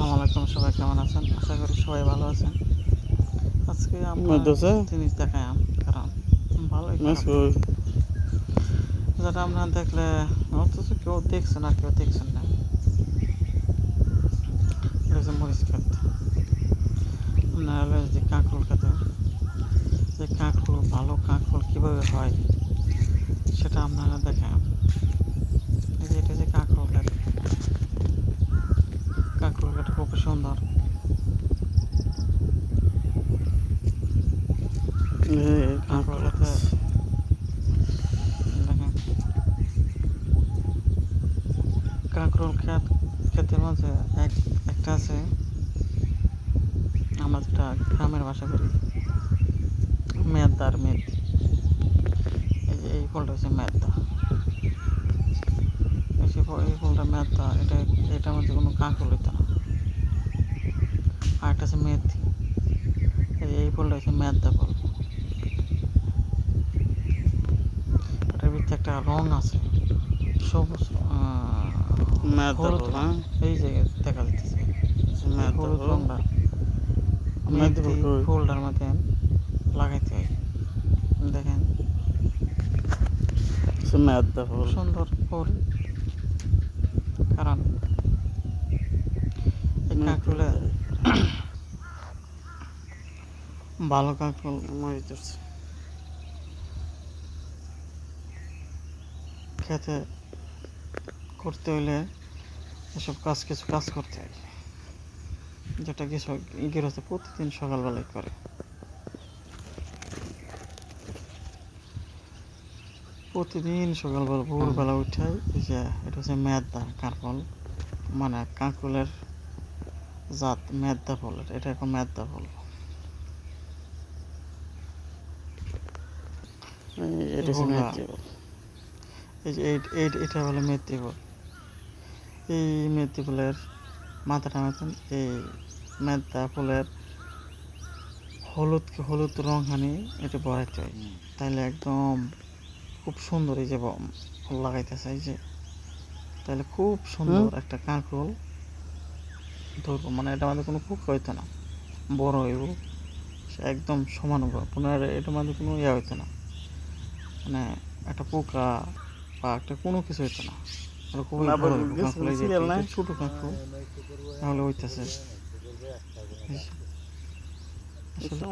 আসসালামু আলাইকুম সবাই কেমন আছেন? আশা করি সবাই ভালো আছেন। আজকে আমরা জিনিস দেখাম কারণ। কই যেটা আপনারা দেখলে অথচ কেউ দেখছে না কেউ দেখছেন না। মরিচ ক্ষেত। আপনারা যে কাঁকরোল খেতে যে কাঁকরোল ভালো কাঁকরোল কীভাবে হয় সেটা আপনারা দেখেন এই যে এটা হচ্ছে কাঁকরোল ক্ষেত কাঁকরোল ক্ষেত খুব সুন্দর। কাঁকরোল ক্ষেত ক্ষেতের মাঝে এক একটা আছে। আমরা যেটা গ্রামের ভাষা করি। মেদার মেদ। এই এই ফলটা হচ্ছে মেদা এই এই ফলটা মেদা এটা এটার মধ্যে কোনো কাঁকরোল হইতো না। আর একটা আছে মেথি এই ফলটা হচ্ছে মেদা ফল এটার ভিতরে একটা রং আছে সবুজ। হ্যাঁ? এই যে দেখা যাচ্ছে হলুদ। রংটা? ফুলটার মধ্যে লাগাইতে হয় দেখেন দেবো। সুন্দর ফুল কারণ মেদ কাঁকরোলে দেবো। ভালো কাঁকরোল মরিচ ধরছে। খেতে করতে হলে এসব কাজ কিছু কাজ করতে হয়। যেটা কৃষক গৃহস্থ প্রতিদিন সকালবেলায় করে। প্রতিদিন সকালবেলা, ভোরবেলা উঠাই যে এটা হচ্ছে মেদা কাঁকল মানে কাঁকরোলের জাত মেদা ফল এটা এখন মেদা ফল। এটা হচ্ছে এগুলা- এই যে এটা হলো মেথি ফুল এই মেথি ফুলের মাথাটা মতন এই মেদা ফুলের হলুদ হলুদ রং হানি এটা বড়াইতে হয়। তাইলে একদম খুব সুন্দর এই যে ফুল লাগাইতেছে এই যে। তাহলে খুব সুন্দর একটা কাঁকরোল। ধরবো মানে এটা আমাদের কোনো পোকা হইতো না বড় হইব। সে একদম সমান হব পুনর এটার মধ্যে কোনো ইয়ে হইতো না। মানে একটা পোকা বা একটা কোনো কিছু হইতো না খুবই? ছোট কাঁকরোল তাহলে হইতেছে। আসলে